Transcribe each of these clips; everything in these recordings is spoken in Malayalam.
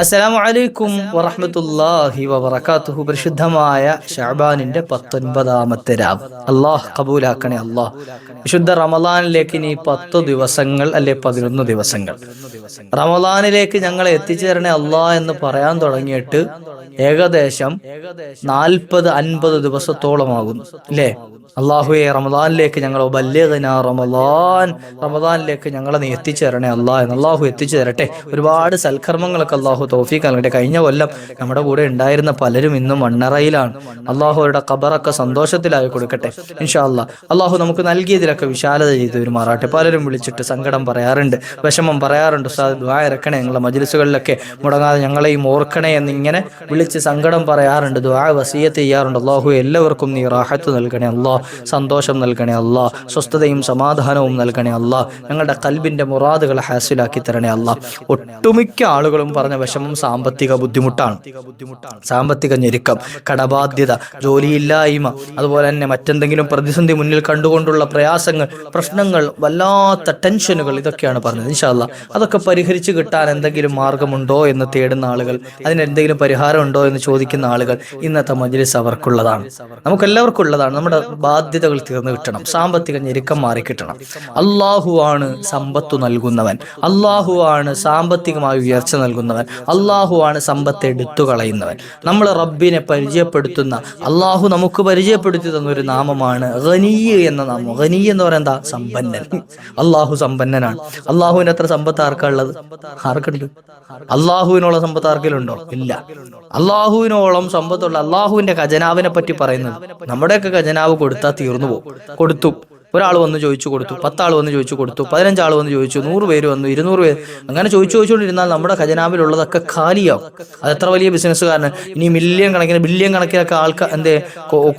അസ്സലാമു അലൈക്കും വറഹമത്തല്ലാഹി വബറകാതുഹു. പരിശുദ്ധമായ ഷഅബാനിന്റെ പത്തൊൻപതാമത്തെ രാവ്. അള്ളാഹ് കബൂലാക്കണേ അള്ളാഹ്. വിശുദ്ധ റമലാനിലേക്ക് ഇനി പത്ത് ദിവസങ്ങൾ അല്ലെ പതിനൊന്ന് ദിവസങ്ങൾ. റമലാനിലേക്ക് ഞങ്ങൾ എത്തിച്ചേരണേ അള്ളാഹ് എന്ന് പറയാൻ തുടങ്ങിയിട്ട് ഏകദേശം നാൽപ്പത് അൻപത് ദിവസത്തോളമാകുന്നു അല്ലേ? അള്ളാഹുയെ റമദാനിലേക്ക് ഞങ്ങൾ ബല്യകന റമദാൻ റമദാനിലേക്ക് ഞങ്ങളെ നീ എത്തിച്ചേരണേ അള്ളാഹ് എന്ന്. അള്ളാഹു എത്തിച്ചു തരട്ടെ. ഒരുപാട് സൽക്കർമ്മങ്ങളൊക്കെ അള്ളാഹു തോഫീക്ക് നൽകട്ടെ. കഴിഞ്ഞ കൊല്ലം നമ്മുടെ കൂടെ ഉണ്ടായിരുന്ന പലരും ഇന്നും മണ്ണറയിലാണ് അള്ളാഹു അവരുടെ ഖബറൊക്കെ സന്തോഷത്തിലായി കൊടുക്കട്ടെ. ഇൻഷാ അല്ലാ അള്ളാഹു നമുക്ക് നൽകിയതിലൊക്കെ വിശാലത ചെയ്ത് പെരുമാറാട്ടെ പലരും വിളിച്ചിട്ട് സങ്കടം പറയാറുണ്ട് വിഷമം പറയാറുണ്ട്. ഉസ്താദ് ഞങ്ങളെ ഞങ്ങളുടെ മജ്ലിസുകളിലൊക്കെ മുടങ്ങാതെ ഞങ്ങളെയും ഓർക്കണേ എന്നിങ്ങനെ വിളിച്ച് സങ്കടം പറയാറുണ്ട്. ദ്വാ വസീയത്ത് ചെയ്യാറുണ്ട്. അള്ളാഹു എല്ലാവർക്കും നീ റാഹത്ത് നൽകണേ അള്ളാഹ് സന്തോഷം നൽകണേ അള്ളാഹ് സ്വസ്ഥതയും സമാധാനവും നൽകണേ അള്ളാഹ് ഞങ്ങളുടെ കൽബിന്റെ മുറാദുകൾ ഹാസിലാക്കി തരണേ അള്ളാഹ് ഒട്ടുമിക്ക ആളുകളും പറഞ്ഞ വിഷമം സാമ്പത്തിക ബുദ്ധിമുട്ടാണ്. സാമ്പത്തിക ഞെരുക്കം കടബാധ്യത ജോലിയില്ലായ്മ അതുപോലെ തന്നെ മറ്റെന്തെങ്കിലും പ്രതിസന്ധി മുന്നിൽ കണ്ടുകൊണ്ടുള്ള പ്രയാസങ്ങൾ പ്രശ്നങ്ങൾ വല്ലാത്ത ടെൻഷനുകൾ ഇതൊക്കെയാണ് പറഞ്ഞത്. ഇൻഷാല്ല അതൊക്കെ പരിഹരിച്ചു കിട്ടാൻ എന്തെങ്കിലും മാർഗമുണ്ടോ എന്ന് തേടുന്ന ആളുകൾ അതിന് എന്തെങ്കിലും പരിഹാരം ഉണ്ടോ എന്ന് ചോദിക്കുന്ന ആളുകൾ ഇന്നത്തെ മജ്ലിസ് അവർക്കുള്ളതാണ്. നമുക്കെല്ലാവർക്കും ഉള്ളതാണ്. നമ്മുടെ ബാധ്യതകൾ തീർന്നു കിട്ടണം. സാമ്പത്തിക ഞെരുക്കം മാറി കിട്ടണം അള്ളാഹു ആണ് സമ്പത്ത് നൽകുന്നവൻ. അള്ളാഹു ആണ് സാമ്പത്തികമായി ഉയർച്ച നൽകുന്നവൻ. അള്ളാഹു ആണ് സമ്പത്ത് എടുത്തു കളയുന്നവൻ. നമ്മൾ റബ്ബിനെ പരിചയപ്പെടുത്തുന്ന അള്ളാഹു നമുക്ക് പരിചയപ്പെടുത്തി തന്ന ഒരു നാമമാണ് ഖനീയ് എന്ന നാമം. ഖനീയ് എന്ന് പറയുന്നത് സമ്പന്നൻ. അള്ളാഹു സമ്പന്നനാണ്. അള്ളാഹുവിന് എത്ര സമ്പത്ത് ആർക്കാ ഉള്ളത് ആർക്കുണ്ട്? അള്ളാഹുവിനോളം സമ്പത്ത് ആർക്കിലുണ്ടോ ഇല്ല. അള്ളാഹുവിനോളം സമ്പത്തുള്ള അള്ളാഹുവിന്റെ ഖജനാവിനെ പറ്റി പറയുന്നത് നമ്മുടെയൊക്കെ ഖജനാവ് കൊടുത്താൽ തീർന്നു പോകും. കൊടുത്തു. ഒരാൾ വന്ന് ചോദിച്ചു കൊടുത്തു പത്താൾ വന്ന് ചോദിച്ചു കൊടുത്തു പതിനഞ്ചാൾ വന്ന് ചോദിച്ചു നൂറ് പേര് വന്നു ഇരുന്നൂറ് പേര് അങ്ങനെ ചോദിച്ചു ചോദിച്ചുകൊണ്ടിരുന്നാൽ നമ്മുടെ ഖജനാവിലുള്ളതൊക്കെ ഖാലിയാവും. അത് എത്ര വലിയ ബിസിനസ്സുകാരന്? ഇനി മില്യൺ കണക്കിന് ബില്യൺ കണക്കിനൊക്കെ ആൾക്കാർ എന്തേ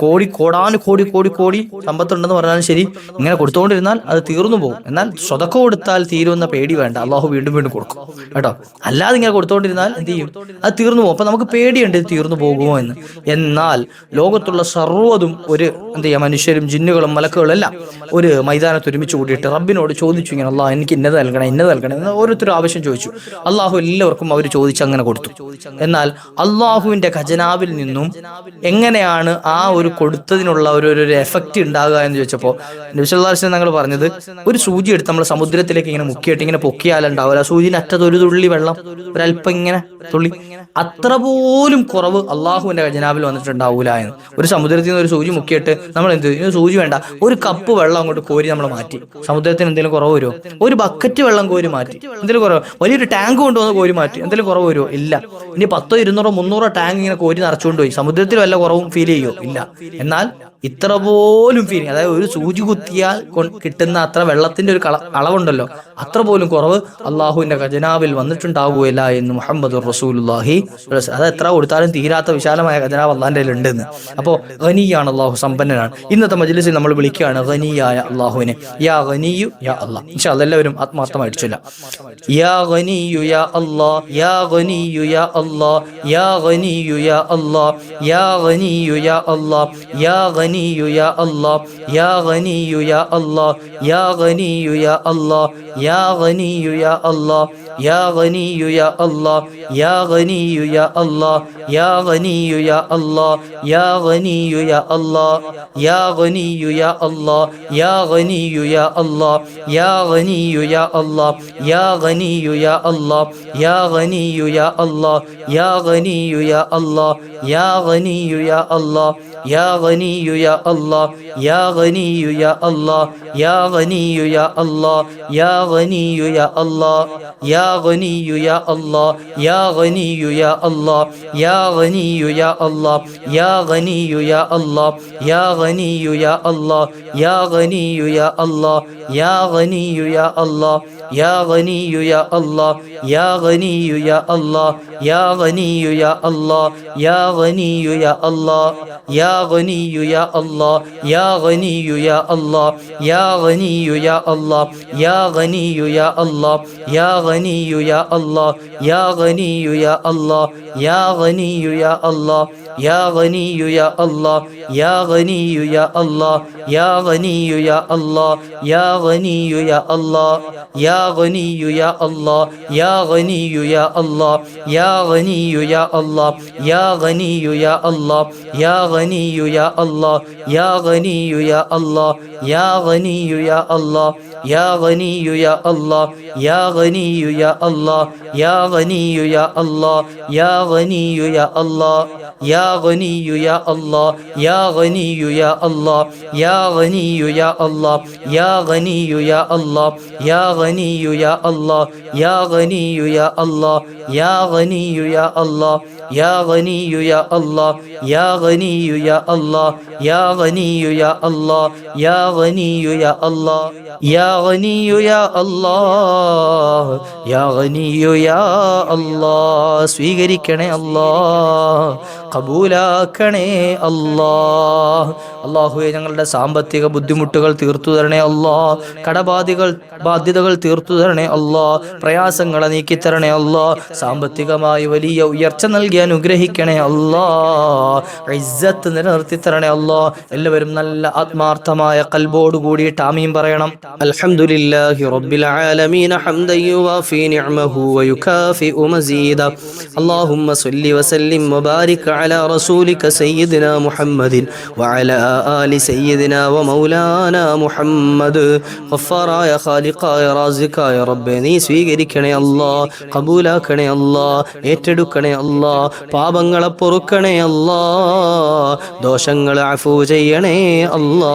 കോടി കോടാന് കോടി കോടി കോടി സമ്പത്തുണ്ടെന്ന് പറഞ്ഞാലും ശരി. ഇങ്ങനെ കൊടുത്തുകൊണ്ടിരുന്നാൽ അത് തീർന്നു പോകും. എന്നാൽ സ്വതക്ക കൊടുത്താൽ തീരുമെന്ന പേടി വേണ്ട. അള്ളാഹു വീണ്ടും വീണ്ടും കൊടുക്കും. കേട്ടോ? അല്ലാതെ ഇങ്ങനെ കൊടുത്തുകൊണ്ടിരുന്നാൽ എന്ത് ചെയ്യും? അത് തീർന്നു പോകും. അപ്പൊ നമുക്ക് പേടിയുണ്ട് ഇത് തീർന്നു പോകുമോ എന്ന്. എന്നാൽ ലോകത്തുള്ള സർവതും ഒരു എന്ത് ചെയ്യുക മനുഷ്യരും ജിന്നുകളും മലക്കുകളും എല്ലാം ഒരു മൈതാനത്ത് ഒരുമിച്ച് കൂടിയിട്ട് റബ്ബിനോട് ചോദിച്ചു ഇങ്ങനെ അള്ളാഹ് എനിക്ക് ഇന്നത് നൽകണം ഇന്നത് നൽകണം എന്ന് ഓരോരുത്തരും ആവശ്യം ചോദിച്ചു. അള്ളാഹു എല്ലാവർക്കും അവർ ചോദിച്ച് അങ്ങനെ കൊടുത്തു. എന്നാൽ അള്ളാഹുവിന്റെ ഖജനാവിൽ നിന്നും എങ്ങനെയാണ് ആ ഒരു കൊടുത്തതിനുള്ള ഒരു ഒരു എഫക്റ്റ് ഉണ്ടാകുക എന്ന് ചോദിച്ചപ്പോൾ ഞങ്ങൾ പറഞ്ഞത് ഒരു സൂചി എടുത്ത് നമ്മൾ സമുദ്രത്തിലേക്ക് ഇങ്ങനെ മുക്കിയിട്ട് ഇങ്ങനെ പൊക്കിയാലുണ്ടാവില്ല. സൂചിന് അറ്റത്ത് ഒരു തുള്ളി വെള്ളം ഒരല്പം ഇങ്ങനെ തുള്ളി. അത്ര പോലും കുറവ് അള്ളാഹുവിന്റെ ഖജനാവിൽ വന്നിട്ടുണ്ടാവൂല എന്ന്. ഒരു സമുദ്രത്തിൽ നിന്ന് ഒരു സൂചി മുക്കിയിട്ട് നമ്മൾ എന്ത് സൂചി വേണ്ട. ഒരു കപ്പ് വെള്ളം അങ്ങോട്ട് കോരി നമ്മൾ മാറ്റി. സമുദ്രത്തിന് എന്തെങ്കിലും കുറവ് വരുമോ ഒരു ബക്കറ്റ് വെള്ളം കോരി മാറ്റി. എന്തെങ്കിലും കുറവ് വലിയൊരു ടാങ്ക് കൊണ്ടുവന്ന് കോരി മാറ്റി. എന്തെങ്കിലും കുറവ് വരുമോ ഇല്ല. ഇനി പത്തോ ഇരുന്നൂറോ മുന്നൂറോ ടാങ്ക് ഇങ്ങനെ കോരി നിറച്ചുകൊണ്ട് പോയി. സമുദ്രത്തിൽ വല്ല കുറവും ഫീൽ ചെയ്യോ ഇല്ല. എന്നാൽ ഇത്ര പോലും ഫീലിംഗ് അതായത് ഒരു സൂചി കുത്തിയാൽ കിട്ടുന്ന അത്ര വെള്ളത്തിന്റെ ഒരു അളവുണ്ടല്ലോ. അത്ര പോലും കുറവ് അള്ളാഹുവിന്റെ ഖജനാവിൽ വന്നിട്ടുണ്ടാവുകയില്ല എന്ന് മുഹമ്മദ് റസൂലുല്ലാഹി അത് എത്ര കൊടുത്താലും തീരാത്ത വിശാലമായ ഖജനാവ് അള്ളാഹിന്റെ ഉണ്ടെന്ന് അപ്പോൾ ഖനിയാണ് അള്ളാഹു സമ്പന്നനാണ്. ഇന്നത്തെ മജ്ലിസിൽ നമ്മൾ വിളിക്കുകയാണ് ഖനിയായ അള്ളാഹുവിനെ യാ ഗനിയു യാ അള്ളാഹ് ഇൻഷാ എല്ലാവരും ആത്മാർത്ഥമായിട്ട് ചൊല്ലാം. യാ ഗനിയു യാ അള്ളാഹ് യാ ഗനിയു യാ അള്ളാഹ് യാ ഗനിയു യാ അള്ളാഹ് യാ ഗനിയു യാ അള്ളാഹ് യാ ഗനിയു യാ അള്ളാഹ് യാ ഗനിയു യാ അള്ളാഹ് യാ ഗനിയു യാ അള്ളാഹ് യാ ഗനിയു യാ അല്ലാഹ് യാ ഖനിയു യാ അല്ലാഹ് യാ ഖനിയു യാ അല്ലാഹ് യാ ഖനിയു യാ അല്ലാഹ് യാ ഖനിയു യാ അല്ലാഹ് യാ ഖനിയു യാ അല്ലാഹ് യാ ഖനിയു യാ അല്ലാഹ് യാ ഖനിയു യാ അല്ലാഹ് യാ ഖനിയു യാ അല്ലാഹ് യാ ഖനിയു യാ അല്ലാഹ് യാ ഖനിയു യാ അല്ലാഹ് യാ ഖനിയു യാ അല്ലാഹ് യാ ഖനിയു യാ അല്ലാഹ് യാ ഖനിയു യാ അല്ലാഹ് യാ ഖനിയു യാ അല്ലാഹ് യാ ഖനിയു യാ അല്ലാഹ് യാ ഖനിയു യാ അല്ലാഹ് യാ ഖനിയു യാ അല്ലാഹ് യാ ഖനിയു യാ അല്ലാഹ് യാ ഖനിയു യാ അല്ലാഹ് യാ ഖനിയു യാ അല്ലാഹ് യാ ഖനിയു യാ അല്ലാഹ് യാ ഖനിയു യാ അല്ലാഹ് യാ ഖനിയു യാ അല്ലാഹ് യാ ഖനിയു യാ അല്ലാഹ് യാ ഖനിയു യാ അല്ലാഹ് യാ ഖനിയു യാ അല്ലാഹ് യാ ഖനിയു യാ അല്ലാഹ് യാ ഖനിയു യാ അല്ലാഹ് യാ ഖനിയു യാ അല്ലാഹ് യാ ഖനിയു യാ അല്ലാഹ് യാ ഖനിയു യാ അല്ലാഹ് യാ ഖനിയു യാ അല്ലാഹ് യാ ഖനിയു യാ അല്ലാഹ് يا غني يا الله يا غني يا الله يا غني يا الله يا غني يا الله يا غني يا الله يا غني يا الله يا غني يا الله يا غني يا الله يا غني يا الله يا غني يا الله يا غني يا الله يا غني يا الله يا غني يا الله يا غني يا الله يا غني يا الله يا غني يا الله يا غني يا الله يا غني يا الله يا غني يا الله يا غني يا الله يا غني يا الله يا غني يا الله يا غني يا الله يا غني يا الله يا غني يا الله يا غني يا الله يا غني يا الله يا غني يا الله സ്വീകരിക്കണേ അല്ലാ കബൂലാക്കണേ അല്ലാഹ്. അള്ളാഹുവെ ഞങ്ങളുടെ സാമ്പത്തിക ബുദ്ധിമുട്ടുകൾ തീർത്തു തരണേ അല്ലാ കടബാധികൾ ബാധ്യതകൾ തീർത്തു തരണേ അല്ലാ പ്രയാസങ്ങളെ നീക്കിത്തരണേ അല്ലാ സാമ്പത്തികമായി വലിയ ഉയർച്ച നൽകി അനുഗ്രഹിക്കണേ അള്ളാ ഇജ്ജത്ത് നിലനിർത്തി തരണേ അള്ളാ എല്ലാവരും നല്ല ആത്മാർത്ഥമായ കൽബോട് കൂടി ടാമീം പറയണം. അൽഹംദുലില്ലാഹി റബ്ബിൽ മസീദ. അല്ലാഹുമ്മ വസല്ലിം على رسولك سيدنا محمد وعلى آل سيدنا ومولانا محمد. غفاراയ ഖാലിഖായ റാസിഖായ റബ്ബെ നീ സ്വീകരിക്കണേ അല്ലാ കബൂലാക്കണേ അല്ലാ ഏറ്റെടുക്കണേ അല്ലാ പാപങ്ങളെ പൊറുക്കണേ അല്ലാ ദോഷങ്ങൾ അഫൂ ചെയ്യണേ അല്ലാ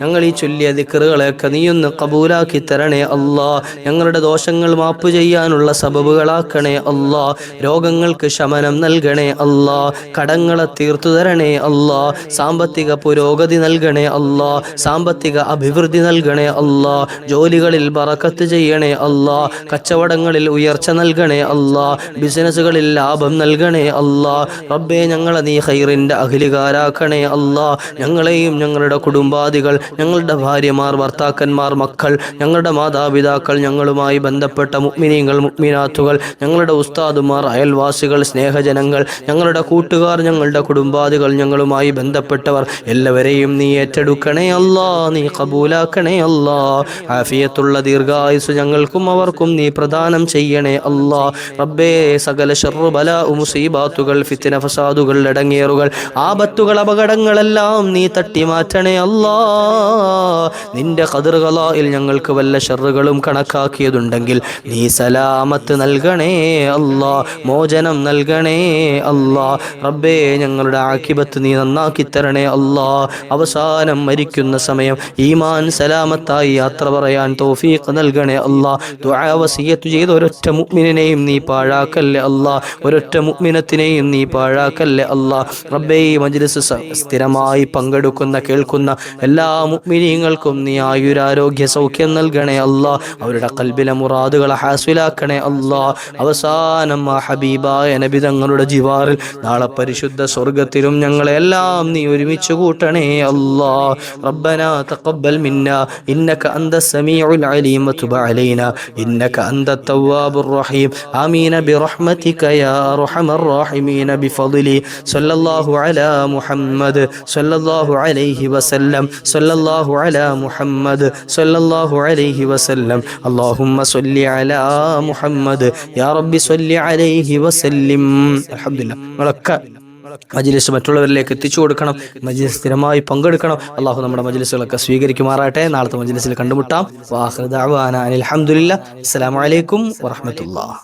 ഞങ്ങൾ ഈ ചൊല്ലിയ ദിക്കറുകളെയൊക്കെ നീയൊന്ന് കബൂലാക്കി തരണേ അല്ലാ ഞങ്ങളുടെ ദോഷങ്ങൾ മാപ്പ് ചെയ്യാനുള്ള സബബുകളാക്കണേ അല്ലാ രോഗങ്ങൾക്ക് ശമനം നൽകണേ അല്ലാ കടങ്ങളെ തീർത്തു തരണേ അല്ലാ. സാമ്പത്തിക പുരോഗതി നൽകണേ അല്ലാ. സാമ്പത്തിക അഭിവൃദ്ധി നൽകണേ അല്ലാ. ജോലികളിൽ ബറക്കത്ത് ചെയ്യണേ അല്ലാ. കച്ചവടങ്ങളിൽ ഉയർച്ച നൽകണേ അല്ലാ. ബിസിനസ്സുകളിൽ ലാഭം നൽകണേ അല്ലാ. റബ്ബേ ഞങ്ങളെ നീ ഹൈറിന്റെ അഖിലുകാരാക്കണേ അല്ലാ. ഞങ്ങളെയും ഞങ്ങളുടെ കുടുംബാദികൾ ഞങ്ങളുടെ ഭാര്യമാർ ഭർത്താക്കന്മാർ മക്കൾ ഞങ്ങളുടെ മാതാപിതാക്കൾ ഞങ്ങളുമായി ബന്ധപ്പെട്ട മുഗ്മിനീങ്ങൾ മുഗ്മിനാത്തുകൾ ഞങ്ങളുടെ ഉസ്താദുമാർ അയൽവാസികൾ സ്നേഹജനങ്ങൾ ഞങ്ങളുടെ കൂട്ടുകാർ ഞങ്ങളുടെ കുടുംബാദികൾ ഞങ്ങളുമായി ബന്ധപ്പെട്ടവർ. എല്ലാവരെയും നീ ഏറ്റെടുക്കണേ അല്ലാ നീ കബൂലാക്കണേ അല്ലാ. ആഫിയത്തുള്ള ദീർഘായുസ് ഞങ്ങൾക്കും അവർക്കും നീ പ്രദാനം ചെയ്യണേ അല്ലാ. റബ്ബേ സകല ഷർറു ഉമുസീബാത്തുകൾ മുസീബാത്തുകൾ ഫിത്തിന ഫസാദുകൾ ഇടങ്ങേറുകൾ ആപത്തുകൾ അപകടങ്ങളെല്ലാം നീ തട്ടി മാറ്റണേ അല്ലാ. നിന്റെ കതിറുകളായിൽ ഞങ്ങൾക്ക് വല്ല ഷെറുകളും കണക്കാക്കിയതുണ്ടെങ്കിൽ നീ സലാമത്ത് നൽകണേ അല്ലാ. മോചനം നൽകണേ അല്ലാ. റബ്ബേ ഞങ്ങളുടെ ആക്കിബത്ത് നീ നന്നാക്കി തരണേ അല്ലാ. അവസാനം മരിക്കുന്ന സമയം ഈമാൻ സലാമത്തായി യാത്ര പറയാൻ തോഫീഖ് നൽകണേ അല്ലാ. ദുആ വസിയത്ത് ചെയ്ത ഒരൊറ്റ മുഗ്മിനെയും നീ പാഴാക്കല്ലേ അല്ലാ. ഒരൊറ്റ മുഅ്മിനത്തിനെയും നീ പാഴാക്കല്ലേ അല്ലാ. റബ്ബേ ഈ മജ്ലിസ് സ്ഥിരമായി പങ്കെടുക്കുന്ന കേൾക്കുന്ന എല്ലാ മുഅ്മിനീങ്ങൾക്കും നീ ആയുരാരോഗ്യ സൗഖ്യം നൽകണേ അല്ലാ. അവരുടെ കൽബിലെ മുറാദുകൾ ഹാസിലാക്കണേ അല്ലാ. അവസാനം ഹബീബായ നബി തങ്ങളുടെ ജിവാറിൽ നാളെ പരിശുദ്ധ സ്വർഗത്തിലും ഞങ്ങളെല്ലാം നീ ഒരുമിച്ച് കൂട്ടണേ അല്ലാ ربنا تقبل منا إنك أنت السميع العليم وتب علينا إنك أنت التواب الرحيم آمين برحمتك يا أرحم الراحمين بفضلي صلى الله على محمد صلى الله عليه وسلم صلى الله على محمد صلى الله عليه وسلم اللهم صل على محمد يا رب صل عليه وسلم الحمد لله ولك മജ്ലിസ് മറ്റുള്ളവരിലേക്ക് എത്തിച്ചു കൊടുക്കണം. മജിലിസ് സ്ഥിരമായി പങ്കെടുക്കണം. അള്ളാഹു നമ്മുടെ മജിലിസുകളൊക്കെ സ്വീകരിക്കുമാറാട്ടെ നാളത്തെ മജിലിസിൽ കണ്ടുമുട്ടാം. അലഹമുല്ല അസ്സലാമലൈക്കും വറഹമത്തുള്ള